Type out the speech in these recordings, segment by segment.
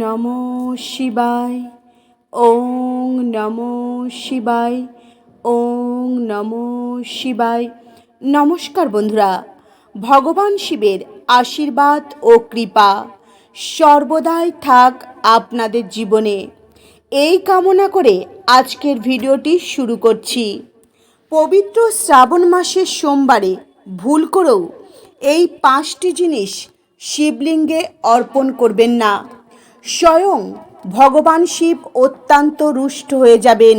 নমো শিবায়, ওং নমো শিবায়, ওং নমো শিবায়। নমস্কার বন্ধুরা, ভগবান শিবের আশীর্বাদ ও কৃপা সর্বদাই থাক আপনাদের জীবনে। এই কামনা করে আজকের ভিডিওটি শুরু করছি। পবিত্র শ্রাবণ মাসের সোমবারে ভুল করেও এই পাঁচটি জিনিস শিবলিঙ্গে অর্পণ করবেন না। স্বয়ং ভগবান শিব অত্যন্ত রুষ্ট হয়ে যাবেন।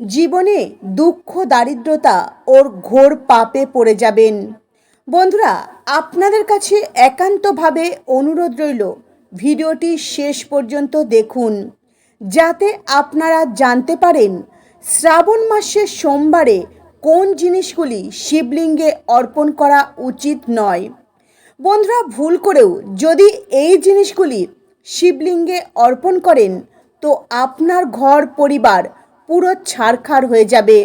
জীবনে দুঃখ, দারিদ্রতা ওর ঘোর পাপে পড়ে যাবেন। বন্ধুরা, আপনাদের কাছে একান্তভাবে অনুরোধ রইল, ভিডিওটি শেষ পর্যন্ত দেখুন, যাতে আপনারা জানতে পারেন শ্রাবণ মাসের সোমবারে কোন জিনিসগুলি শিবলিঙ্গে অর্পণ করা উচিত নয়। বন্ধুরা, ভুল করেও যদি এই জিনিসগুলি শিবলিঙ্গে অর্পণ করেন, তো আপনার ঘর পরিবার পুরো ছাড়খাড় হয়ে যাবে।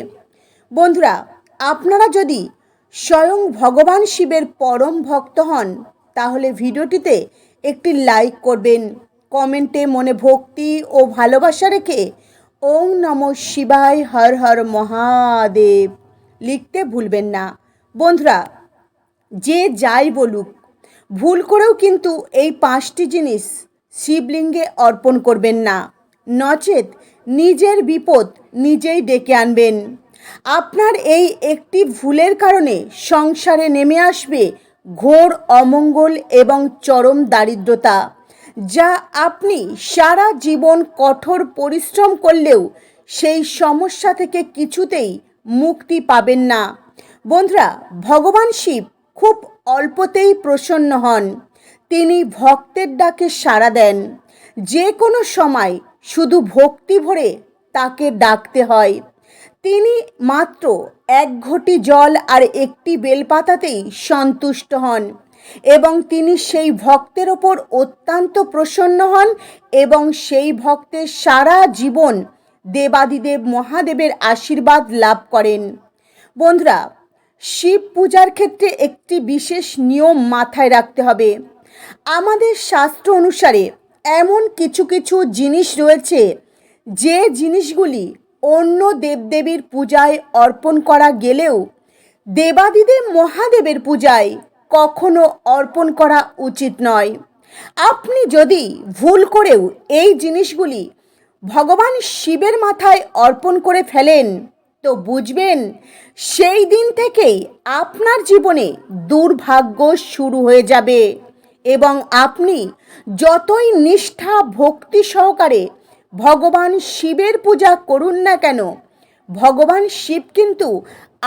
বন্ধুরা, আপনারা যদি স্বয়ং ভগবান শিবের পরম ভক্ত হন, তাহলে ভিডিওটিতে একটি লাইক করবেন। কমেন্টে মনে ভক্তি ও ভালোবাসা রেখে ওং নম শিবায় হর হর মহাদেব লিখতে ভুলবেন না। বন্ধুরা, যে যাই বলুক, ভুল করেও কিন্তু এই পাঁচটি জিনিস শিবলিঙ্গে অর্পণ করবেন না। নচেত নিজের বিপদ নিজেই ডেকে আনবেন। আপনার এই একটি ভুলের কারণে সংসারে নেমে আসবে ঘোর অমঙ্গল এবং চরম দারিদ্রতা, যা আপনি সারা জীবন কঠোর পরিশ্রম করলেও সেই সমস্যা থেকে কিছুতেই মুক্তি পাবেন না। বন্ধুরা, ভগবান শিব খুব অল্পতেই প্রসন্ন হন। তিনি ভক্তের ডাকে সাড়া দেন। যে কোনো সময় শুধু ভক্তি ভরে তাকে ডাকতে হয়। তিনি মাত্র এক ঘটি জল আর একটি বেলপাতাতেই সন্তুষ্ট হন এবং তিনি সেই ভক্তের ওপর অত্যন্ত প্রসন্ন হন এবং সেই ভক্তের সারা জীবন দেবাদিদেব মহাদেবের আশীর্বাদ লাভ করেন। বন্ধুরা, শিব পূজার ক্ষেত্রে একটি বিশেষ নিয়ম মাথায় রাখতে হবে। আমাদের শাস্ত্র অনুসারে এমন কিছু কিছু জিনিস রয়েছে, যে জিনিসগুলি অন্য দেবদেবীর পূজায় অর্পণ করা গেলেও দেবাদিদেব মহাদেবের পূজায় কখনো অর্পণ করা উচিত নয়। আপনি যদি ভুল করেও এই জিনিসগুলি ভগবান শিবের মাথায় অর্পণ করে ফেলেন, তো বুঝবেন সেই দিন থেকেই আপনার জীবনে দুর্ভাগ্য শুরু হয়ে যাবে। এবং আপনি যতই নিষ্ঠা, ভক্তি সহকারে ভগবান শিবের পূজা করুন না কেন, ভগবান শিব কিন্তু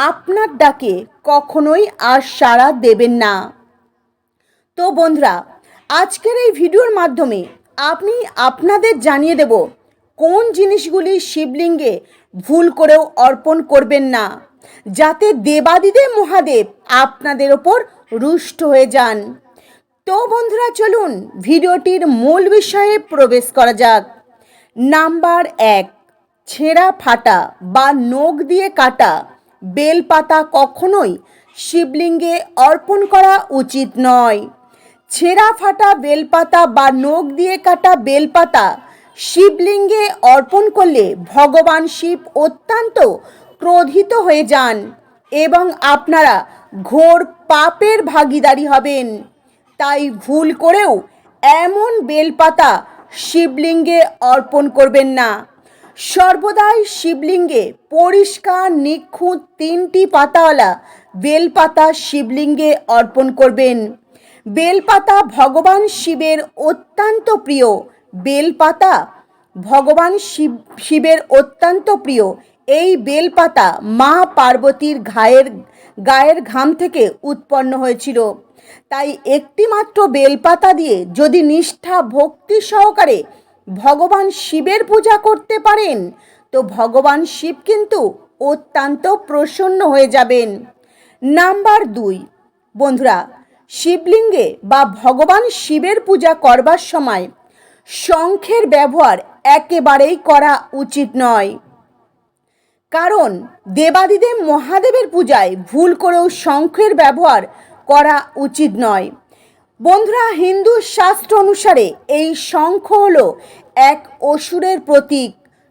আপনার ডাকে কখনোই আর সাড়া দেবেন না। তো বন্ধুরা, আজকের এই ভিডিওর মাধ্যমে আপনি আপনাদের জানিয়ে দেব কোন জিনিসগুলি শিবলিঙ্গে ভুল করেও অর্পণ করবেন না, যাতে দেবাদিদেব মহাদেব আপনাদের ওপর রুষ্ট হয়ে যান। তো বন্ধুরা, চলুন ভিডিওটির মূল বিষয়ে প্রবেশ করা যাক। নাম্বার এক, ছেঁড়া ফাটা বা নখ দিয়ে কাটা বেলপাতা কখনোই শিবলিঙ্গে অর্পণ করা উচিত নয়। ছেঁড়া ফাটা বেলপাতা বা নখ দিয়ে কাটা বেলপাতা শিবলিঙ্গে অর্পণ করলে ভগবান শিব অত্যন্ত ক্রোধিত হয়ে যান এবং আপনারা ঘোর পাপের ভাগিদারি হবেন। তাই ভুল করেও এমন বেলপাতা শিবলিঙ্গে অর্পণ করবেন না। সর্বদাই শিবলিঙ্গে পরিষ্কার নিখুঁত তিনটি পাতাওয়ালা বেলপাতা শিবলিঙ্গে অর্পণ করবেন। বেলপাতা ভগবান শিবের অত্যন্ত প্রিয়। বেলপাতা ভগবান শিব, শিবের অত্যন্ত প্রিয়। এই বেলপাতা মা পার্বতীর ঘায়ের, গায়ের ঘাম থেকে উৎপন্ন হয়েছিল। তাই একটিমাত্র বেলপাতা দিয়ে যদি নিষ্ঠা, ভক্তি সহকারে ভগবান শিবের পূজা করতে পারেন, তো ভগবান শিব কিন্তু অত্যন্ত প্রসন্ন হয়ে যাবেন। নাম্বার দুই, বন্ধুরা, শিবলিঙ্গে বা ভগবান শিবের পূজা করবার সময় শঙ্খের ব্যবহার একেবারেই করা উচিত নয়। কারণ দেবাদিদেব মহাদেবের পূজায় ভুল করেও শঙ্খের ব্যবহার করা উচিত নয়। বন্ধুরা, হিন্দু শাস্ত্র অনুসারে এই শঙ্খ হল এক অসুরের প্রতীক।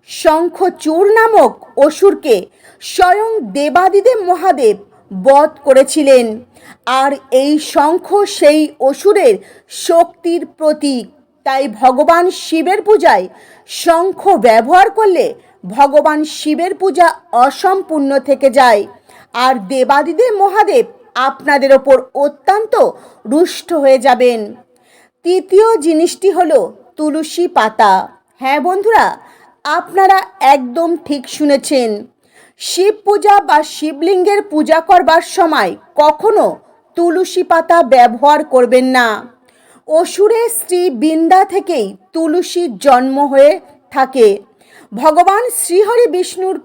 শঙ্খচূড় নামক অসুরকে স্বয়ং দেবাদিদেব মহাদেব বধ করেছিলেন। আর এই শঙ্খ সেই অসুরের শক্তির প্রতীক। তাই ভগবান শিবের পূজায় শঙ্খ ব্যবহার করলে ভগবান শিবের পূজা অসম্পূর্ণ থেকে যায়। আর দেবাদিদেব মহাদেব আপনাদের ওপর অত্যন্ত রুষ্ট হয়ে যাবেন। তৃতীয় জিনিসটি হলো তুলসী পাতা। হ্যাঁ বন্ধুরা, আপনারা একদম ঠিক শুনেছেন। শিব পূজা বা শিবলিঙ্গের পূজা করবার সময় কখনো তুলসী পাতা ব্যবহার করবেন না। অসুরের শ্রী বৃন্দা থেকেই তুলসীর জন্ম হয়ে থাকে। ভগবান শ্রীহরি বিষ্ণুর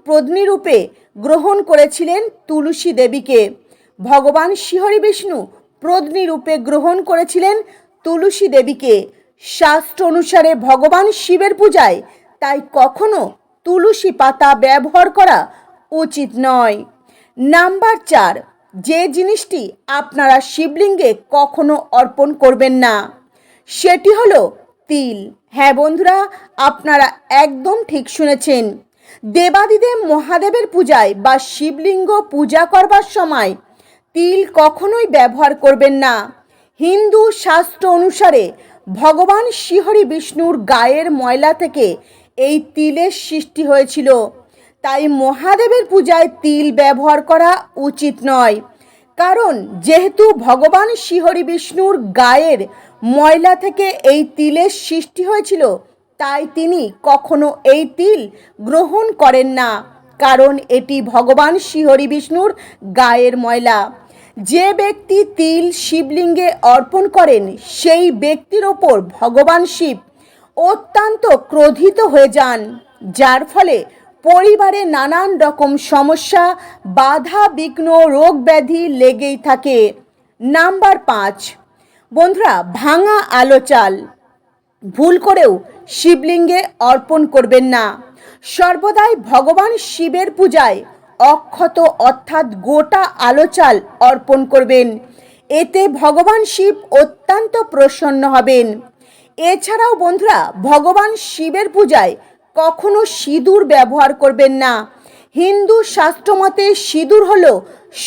রূপে গ্রহণ করেছিলেন তুলসী দেবীকে। ভগবান শ্রীহরি বিষ্ণু প্রদনী রূপে গ্রহণ করেছিলেন তুলসী দেবীকে। শাস্ত্র অনুসারে ভগবান শিবের পূজায় তাই কখনো তুলসী পাতা ব্যবহার করা উচিত নয়। নাম্বার চার, যে জিনিসটি আপনারা শিবলিঙ্গে কখনো অর্পণ করবেন না, সেটি হলো তিল। হ্যাঁ বন্ধুরা, আপনারা একদম ঠিক শুনেছেন। দেবাদিদেব মহাদেবের পূজায় বা শিবলিঙ্গ পূজা করবার সময় তিল কখনোই ব্যবহার করবেন না। হিন্দু শাস্ত্র অনুসারে ভগবান শ্রীহরি বিষ্ণুর গায়ের ময়লা থেকে এই তিলের সৃষ্টি হয়েছিল। তাই মহাদেবের পূজায় তিল ব্যবহার করা উচিত নয়। কারণ যেহেতু ভগবান শ্রীহরি বিষ্ণুর গায়ের ময়লা থেকে এই তিলের সৃষ্টি হয়েছিল, তাই তিনি কখনো এই তিল গ্রহণ করেন না। কারণ এটি ভগবান শ্রীহরি বিষ্ণুর গায়ের ময়লা। যে ব্যক্তি তিল শিবলিঙ্গে অর্পণ করেন, সেই ব্যক্তির ওপর ভগবান শিব অত্যন্ত ক্রোধিত হয়ে যান, যার ফলে পরিবারে নানান রকম সমস্যা, বাধা, বিঘ্ন, রোগ ব্যাধি লেগেই থাকে। নাম্বার পাঁচ। বন্ধুরা, ভাঙা আলো চাল। ভুল করেও শিবলিঙ্গে অর্পণ করবেন না। সর্বদাই ভগবান শিবের পূজায় অক্ষত অর্থাৎ গোটা আলো চাল অর্পণ করবেন। এতে ভগবান শিব অত্যন্ত প্রসন্ন হবেন। এছাড়াও বন্ধুরা, ভগবান শিবের পূজায় কখনো সিঁদুর ব্যবহার করবেন না। হিন্দু শাস্ত্রমতে সিঁদুর হল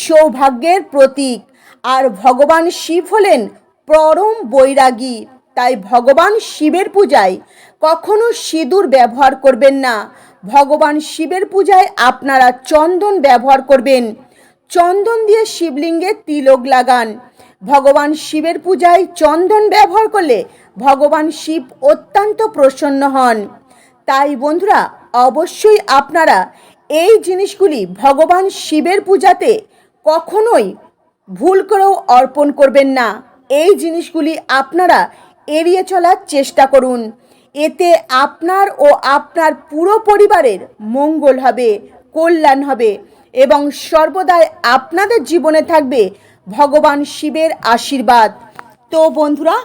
সৌভাগ্যের প্রতীক, আর ভগবান শিব হলেন পরম বৈরাগী। তাই ভগবান শিবের পূজায় কখনো সিঁদুর ব্যবহার করবেন না। ভগবান শিবের পূজায় আপনারা চন্দন ব্যবহার করবেন। চন্দন দিয়ে শিবলিঙ্গে তিলক লাগান। ভগবান শিবের পূজায় চন্দন ব্যবহার করলে ভগবান শিব অত্যন্ত প্রসন্ন হন। তাই বন্ধুরা, অবশ্যই আপনারা এই জিনিসগুলি ভগবান শিবের পূজাতে কখনোই ভুল করেও অর্পণ করবেন না। এই জিনিসগুলি আপনারা এড়িয়ে চলার চেষ্টা করুন। এতে আপনার ও আপনার পুরো পরিবারের মঙ্গল হবে, কল্যাণ হবে এবং সর্বদাই আপনাদের জীবনে থাকবে ভগবান শিবের আশীর্বাদ। তো বন্ধুরা,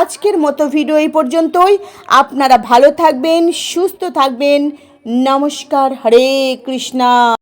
আজকের মতো ভিডিও এই পর্যন্তই। আপনারা ভালো থাকবেন, সুস্থ থাকবেন। নমস্কার, হরে কৃষ্ণা।